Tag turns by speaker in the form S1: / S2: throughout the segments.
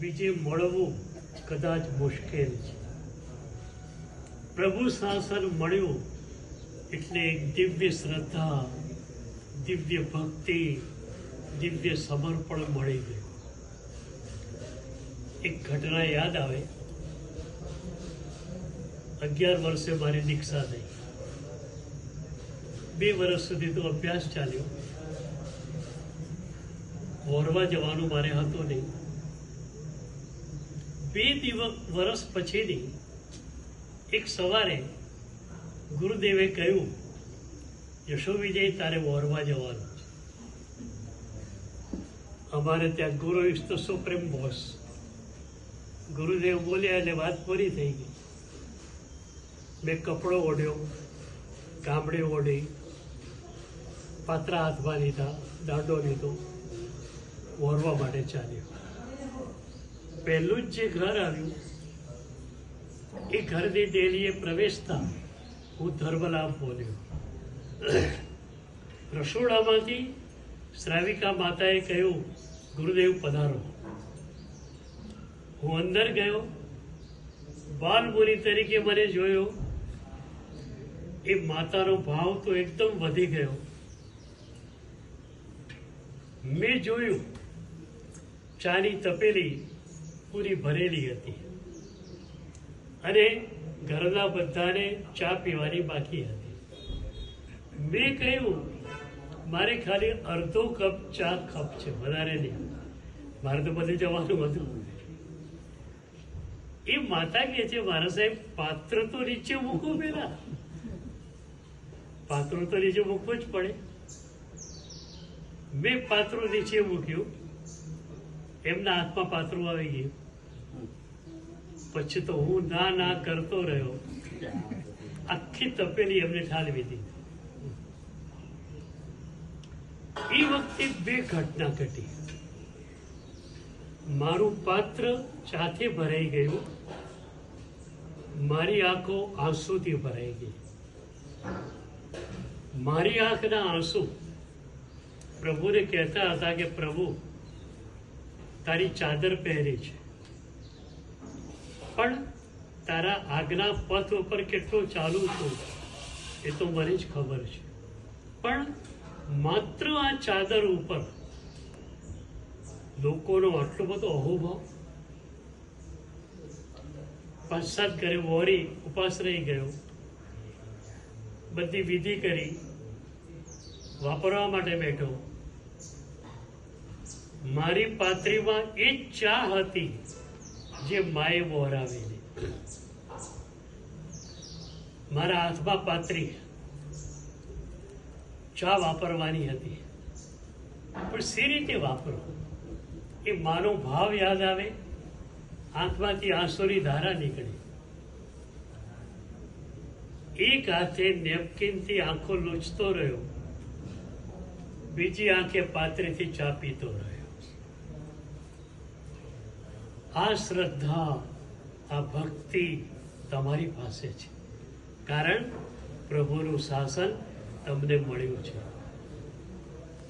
S1: બીજે મળવું કદાચ મુશ્કેલ છે. પ્રભુ શાસન મળ્યું એટલે એક દિવ્ય શ્રદ્ધા, દિવ્ય ભક્તિ, દિવ્ય સમર્પણ મળી ગયું. એક ઘટના યાદ આવે. અગિયાર વર્ષે મારી દીક્ષા થઈ. બે વર્ષ સુધી તો અભ્યાસ ચાલ્યો. વોરવા જવાનું મારે હતું નહીં. બે દિવસ વર્ષ પછીની એક સવારે ગુરુદેવે કહ્યું યશો વિજય તારે વોરમાં જવાનું અમારે ત્યાં ગુરુ સુપ્રેમ સુપ્રીમ બોસ. ગુરુદેવ બોલ્યા એટલે વાત પૂરી થઈ ગઈ. મેં કપડો ઓઢ્યો, ગામડે ઓઢી, પાત્રા હાથમાં લીધા, દાંડો લીધો, વોરવા માટે ચાલ્યો. પહેલું જ જે ઘર આવ્યું એ ઘરની ડેલીએ પ્રવેશતા હું ધર્મલાભ બોલ્યો રસોડામાંથી શ્રાવિકા માતાએ કહ્યું ગુરુદેવ પધારો હું અંદર ગયો બાલમુનિ તરીકે મને જોયો એ માતાનો ભાવ તો એકદમ વધી ગયો મેં જોયું ચાની તપેલી પૂરી ભરેલી હતી. અને ઘરના બધાને ચા પીવાની બાકી હતી. મેં કહ્યું, મારે ખાલી અડધો કપ ચા કપ છે, વધારે નહીં. મારે તો બધે જવાનું હતું. એ માતા કે છે, મારા સાહેબ, પાત્ર તો નીચે મૂકો પેલા પાત્રો તો નીચે મૂકવું જ પડે. મેં પાત્રો નીચે મૂક્યું. એમના હાથમાં પાત્રો આવી ગયું. પછી તો હું ના ના કરતો રહ્યો. આખી તપેલી એમને ઠાલવી દીધી. એ વખતે બે ઘટના ઘટી. મારું પાત્ર ચાથી ભરાઈ ગયું. મારી આંખો આંસુથી ભરાઈ ગઈ. મારી આંખના આંસુ પ્રભુને કહેતા હતા કે પ્રભુ તારી ચાદર પહેરી છે. પણ તારા આગલા પથ ઉપર કેટલો ચાલુ છું, એ તો મને જ ખબર છે. પણ માત્ર આ ચાદર ઉપર લોકોનો આટલો બધો અહોભાવ? સાત ઘરે વોરી ઉપાસ રહી ગયો. બધી વિધિ કરી. વાપરવા માટે બેઠો. મારી પાત્રીમાં એ ચા હતી જે માએ વહોરાવેલી મારા હાથમાં પાત્રી. ચા વાપરવાની હતી. પણ સી રીતે વાપરો? એ માનો ભાવ યાદ આવે, આંખમાંથી આંસુની ધારા નીકળે. એક હાથે નેપકિનથી આંખો લૂછતો રહ્યો, બીજી આંખે પાત્રીથી ચા પીતો રહ્યો. આ શ્રદ્ધા, આ ભક્તિ તમારી પાસે છે. કારણ પ્રભુનું શાસન તમને મળ્યું છે.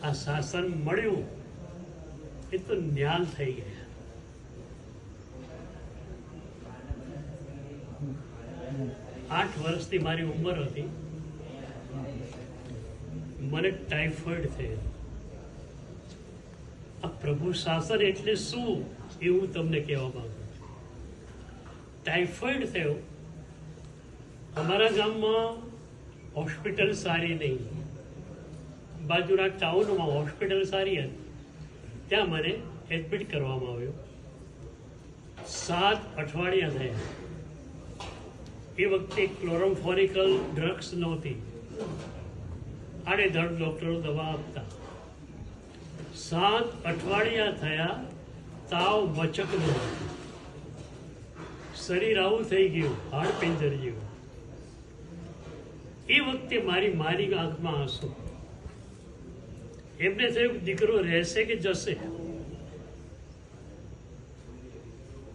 S1: આ શાસન મળ્યું એ તો જ્ઞાન થઈ ગયા. આઠ વર્ષની મારી ઉંમર હતી. મને ટાઈફોઈડ થયેલો આ પ્રભુ શાસન એટલે શું? એ હું તમને કહેવા માંગુ છું. ટાઈફોઈડ થયો. અમારા ગામમાં હોસ્પિટલ સારી નહીં. બાજુના ટાઉનમાં હોસ્પિટલ સારી હતી. ત્યાં મને એડમિટ કરવામાં આવ્યો. સાત અઠવાડિયા થયા. એ વખતે ક્લોરોમફોરિકલ ડ્રગ્સ નહોતી. આડેધડ ડૉક્ટરો દવા આપતા. સાત અઠવાડિયા થયા તાવ બચકનો શરીર આવું થઈ ગયું, હાડ પિંજર જેવું. એ વખતે મારી મારી આંખમાં આંસુ. એમને થયું દીકરો રહેશે કે જશે?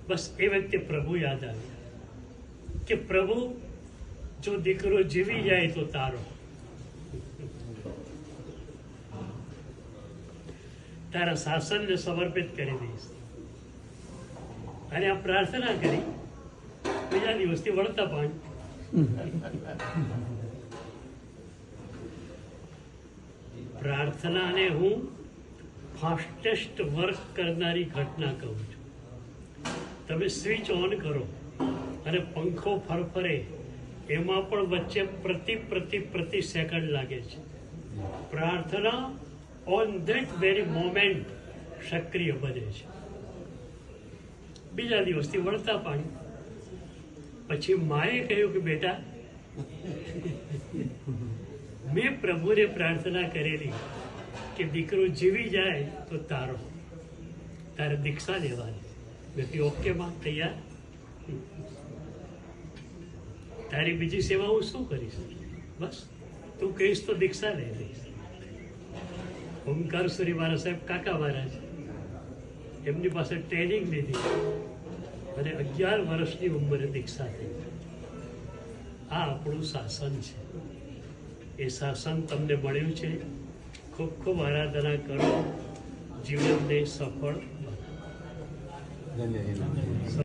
S1: બસ એ વખતે પ્રભુ યાદ આવ્યા કે પ્રભુ, જો દીકરો જીવી જાય તો તારો. તારા શાસનને સમર્પિત કરી દઈશ. અને આ પ્રાર્થના કરી, બીજા દિવસથી વળતા પાણી. પ્રાર્થનાને હું ફાસ્ટેસ્ટ વર્ક કરનારી ઘટના કહું છું. તમે સ્વિચ ઓન કરો અને પંખો ફરફરે, એમાં પણ વચ્ચે પ્રતિ પ્રતિ પ્રતિ સેકન્ડ લાગે છે. પ્રાર્થના ઓન ધેટ વેરી મોમેન્ટ સક્રિય બને છે. બીજા દિવસથી વળતા પાણી. પછી માએ કહ્યું કે, બેટા, મેં પ્રભુને પ્રાર્થના કરેલી કે દીકરો જીવી જાય તો તારો. તારે દીક્ષા લેવાની. મેં ઓકે, માં, તૈયાર. તારી બીજી સેવા હું શું કરીશ? બસ, તું કહીશ તો દીક્ષા લઈ લઈશ. ઓમકાર સુરી મારા સાહેબ કાકા મહારાજ એમની પાસે ટ્રેનિંગ લીધી અને અગિયાર વર્ષની ઉંમરે દીક્ષા થઈ. આ આપણું શાસન છે. એ શાસન તમને મળ્યું છે. ખૂબ ખૂબ આરાધના કરો. જીવનને સફળ બનાવો.